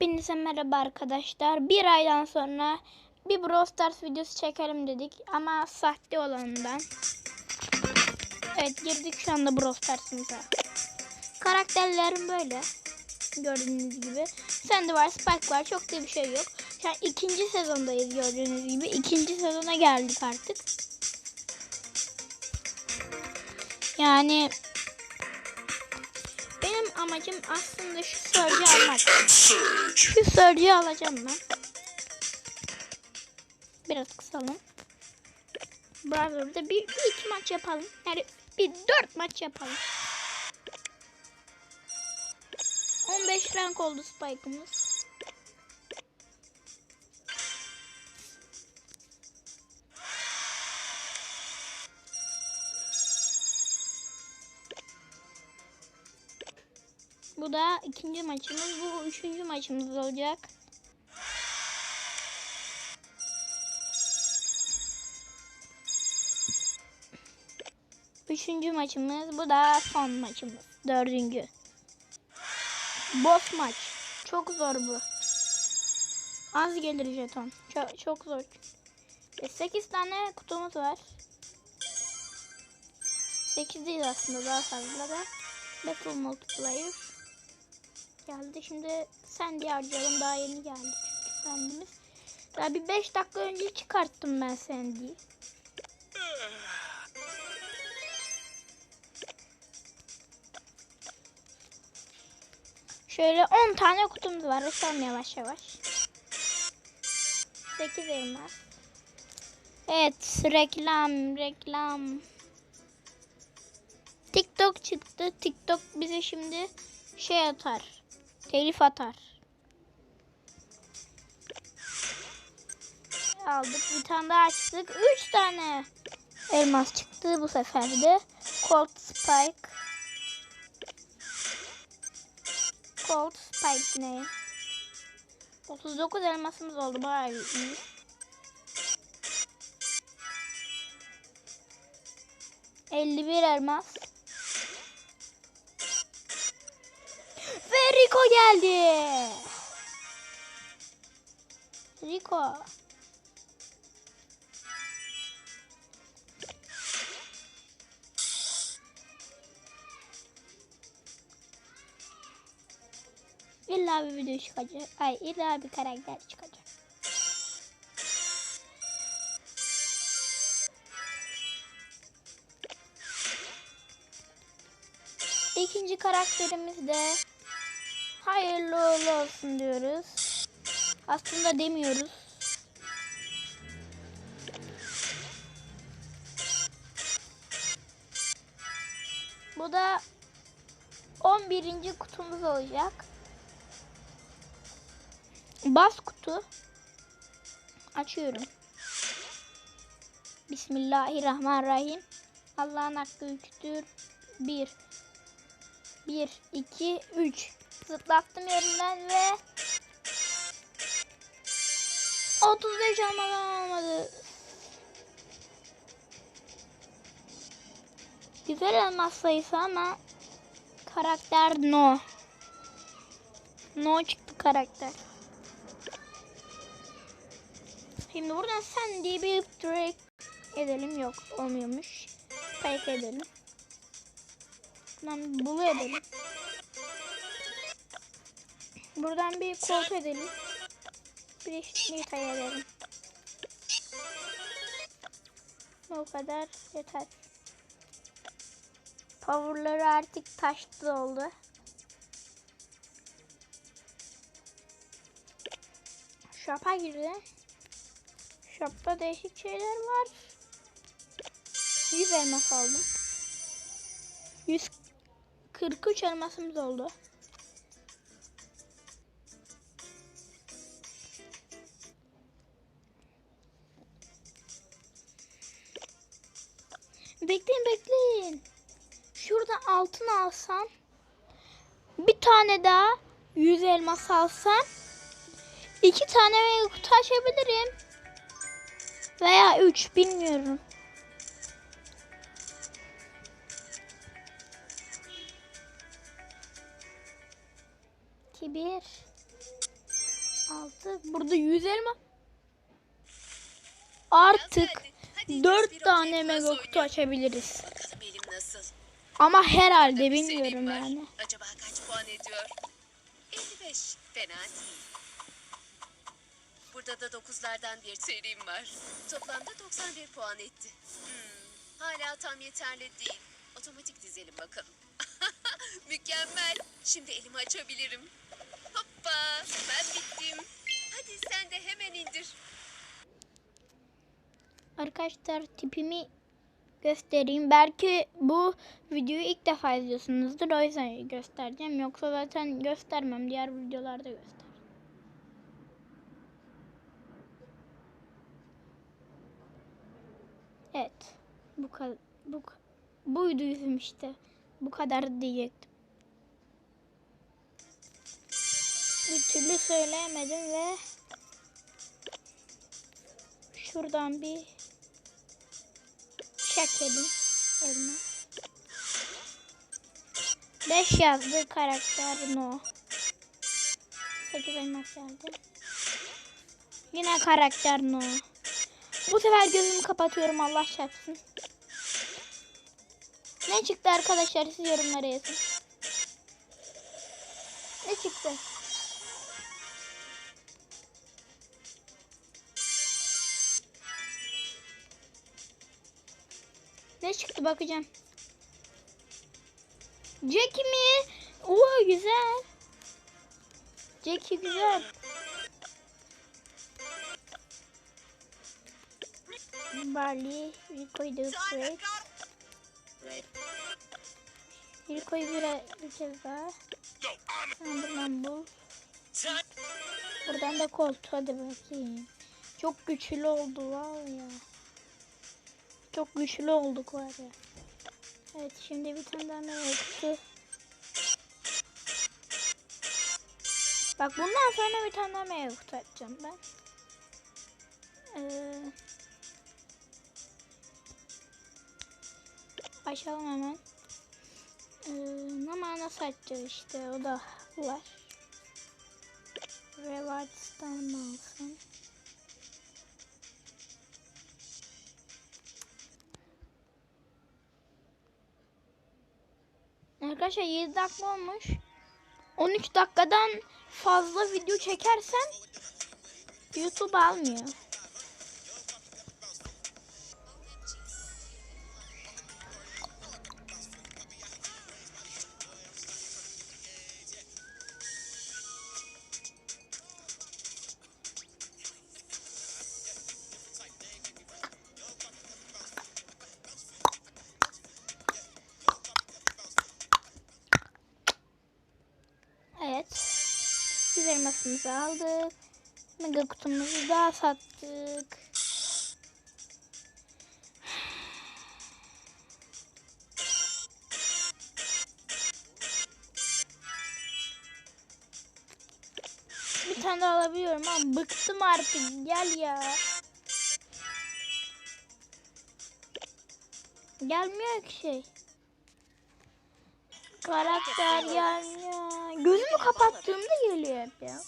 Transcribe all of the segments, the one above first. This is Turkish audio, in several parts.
Hepinize merhaba arkadaşlar. Bir aydan sonra bir Brawl Stars videosu çekelim dedik ama sahte olanından. Evet girdik şu anda Brawl Stars'ımıza. Karakterlerim böyle. Gördüğünüz gibi. Sandy var, Spike var. Çok da bir şey yok. Şu an ikinci sezondayız gördüğünüz gibi. İkinci sezona geldik artık. Yani benim amacım aslında şu Surge'ü almak. Şu Surge'ü alacağım ben. Biraz kısalım. Browser'da bir, bir iki maç yapalım. Yani bir dört maç yapalım. 15 rank oldu Spike'ımız. Bu da ikinci maçımız. Bu üçüncü maçımız olacak. Üçüncü maçımız. Bu da son maçımız. Dördüncü. Boss maç. Çok zor bu. Az gelir jeton. Çok, çok zor. 8 tane kutumuz var. 8 değil aslında daha fazla da. Battle Multiplayer. Geldi. Şimdi sen diye harcayalım. Daha yeni geldi çünkü sendimiz. Daha bir 5 dakika önce çıkarttım ben Sandy'yi. Şöyle 10 tane kutumuz var. Açalım yavaş yavaş. 8 elmas. Evet reklam reklam. TikTok çıktı. TikTok bize şimdi şey atar. Telif atar. Aldık. Bir tane daha açtık. 3 tane elmas çıktı bu sefer de. Cold Spike. Cold Spike ne? 39 elmasımız oldu. Bayağı iyi. Elli bir elmas. Rico geldi. Rico. İlla bir video çıkacak. Ay illa bir karakter çıkacak. İkinci karakterimiz de hayırlı olsun diyoruz. Aslında demiyoruz. Bu da 11. kutumuz olacak. Bas kutu. Açıyorum. Bismillahirrahmanirrahim. Allah'ın hakkı üçtür. 1 1 2 3 Zıplattım yerinden ve 35 almadan olmadı. Güzel elmas sayısı ama karakter no. No çıktı karakter. Şimdi buradan sen diye bir direkt edelim. Yok olmuyormuş. Kayık edelim. Buradan bulu edelim. Buradan bir kolp edelim. Bir eşitliği edelim. O kadar yeter. Power'ları artık taştı oldu. Shop'a girdi. Shop'ta değişik şeyler var. 100 elmas aldım. 143 elmasımız oldu. Bekleyin bekleyin. Şurada altın alsam bir tane daha 100 elmas alsam iki tane kutu açabilirim. Veya 3 bilmiyorum. 2 1 6. Burada 100 elma. Artık Hadi, hadi 4 biraz bir tane mega kutu açabiliriz. Ama herhalde bilmiyorum yani. Acaba kaç puan ediyor? 55. Fena değil. Burada da 9'lardan bir serim var. Toplamda 91 puan etti. Hmm, hala tam yeterli değil. Otomatik dizelim bakalım. Mükemmel. Şimdi elimi açabilirim. Hoppa ben bittim. Hadi sen de hemen indir. Arkadaşlar tipimi göstereyim. Belki bu videoyu ilk defa izliyorsunuzdur. O yüzden göstereceğim. Yoksa zaten göstermem. Diğer videolarda göster. Evet. Bu kadar. Bu, buydu yüzüm işte. Bu kadar diyecektim. Bir türlü söyleyemedim ve şuradan bir çekelim elma. 5 yazdı karakter no. 8 elmas geldi. Yine karakter no. Bu sefer gözümü kapatıyorum Allah çarpsın. Ne çıktı arkadaşlar siz yorumlara yazın. Ne çıktı? Ne çıktı bakacağım. Jackie mi? Oo güzel. Jackie güzel. Barley, Rico'yu da upgrade. Rico'yu bir, bir kez daha. Buradan bul. Buradan da kolt. Hadi bakayım. Çok güçlü oldu var ya. Çok güçlü olduk var ya. Evet şimdi bir tane daha kutu. Bak bundan sonra bir tane daha meyve kutu açacağım ben. Ee, açalım hemen. Ee, ama nasıl açacağız işte o da var. Rewards'tan mı Arkadaşlar 7 dakika olmuş. 13 dakikadan fazla video çekersem YouTube almıyor. Elmasımızı aldık. Mega kutumuzu da sattık. Bir tane daha alabiliyorum ama bıktım artık. Gel ya. Gelmiyor ki şey. Karakter gelmiyor. Gözümü kapattığımda geliyor hep ya.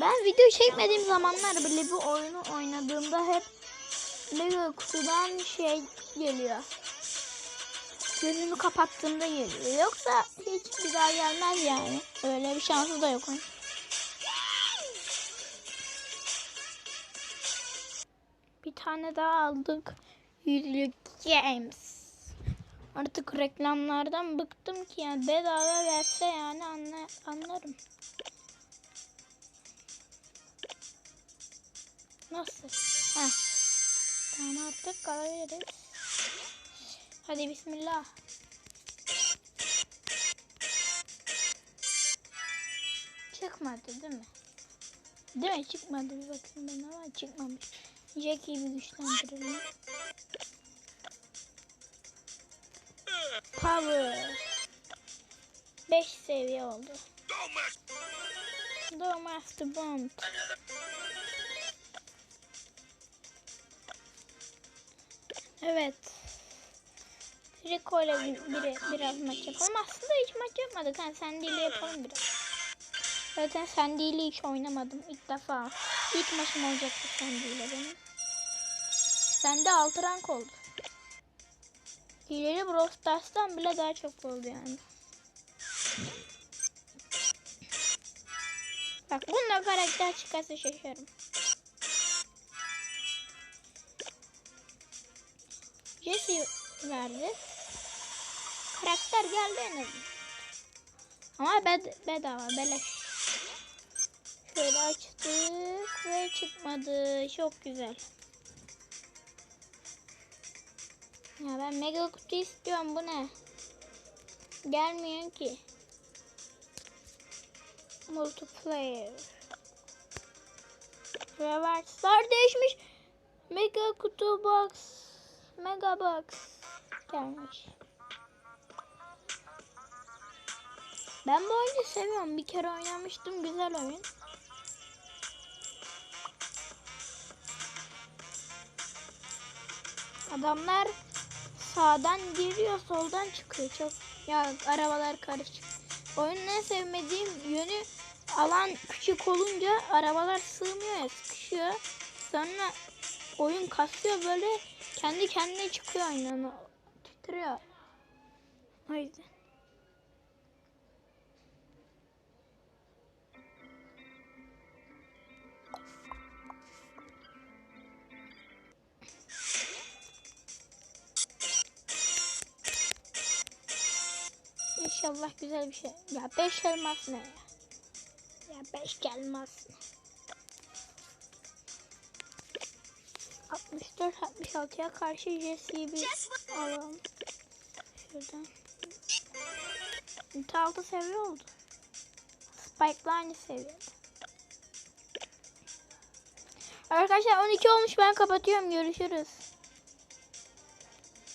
Ben video çekmediğim zamanlar bile bu oyunu oynadığımda hep Mega kutudan şey geliyor. Gözümü kapattığımda geliyor. Yoksa hiç bir daha gelmez yani. Öyle bir şansı da yok onun. Bir tane daha aldık. Yüzlük Games. Artık reklamlardan bıktım ki yani bedava verse yani anla, anlarım. Nasıl? Heh. Tamam artık kalabiliriz. Hadi bismillah. Çıkmadı değil mi? Değil mi? Çıkmadı. Bir bakayım ben ama çıkmamış. Jackie'yi bir güçlendirelim. Power. 5 seviye oldu. Master Bond. Evet. Rico ile bir, bir- biraz maç yapalım. Aslında hiç maç yapmadık. Ha, sen değil yapalım biraz. Zaten Sandy ile hiç oynamadım. ilk defa. İlk maçım olacaktı Sandy ile benim. Sandy 6 rank oldu. Hileli Brawl bile daha çok oldu yani. Bak bunda karakter çıkarsa şaşarım. Jesse verdi. Karakter geldi en azından. Ama bed bedava beleş. Şöyle açtık ve çıkmadı. Çok güzel. Ya ben mega kutu istiyorum. Bu ne? Gelmiyor ki. Multiplayer. Reverse'lar değişmiş. Mega kutu box. Mega box. Gelmiş. Ben bu oyunu seviyorum. Bir kere oynamıştım. Güzel oyun. Adamlar sağdan giriyor, soldan çıkıyor. Çok ya arabalar karışık. Oyunun en sevmediğim yönü alan küçük olunca arabalar sığmıyor ya, sıkışıyor. Sonra oyun kasıyor böyle kendi kendine çıkıyor oyundan. Titriyor. O yüzden. İnşallah güzel bir şey. Ya 5 elmas ne ya? Ya 5 elmas ne? 64 66'ya karşı Jesse'yi bir alalım. Şuradan. İnti 6 seviye oldu. Spike'la aynı seviyede. Arkadaşlar 12 olmuş ben kapatıyorum görüşürüz.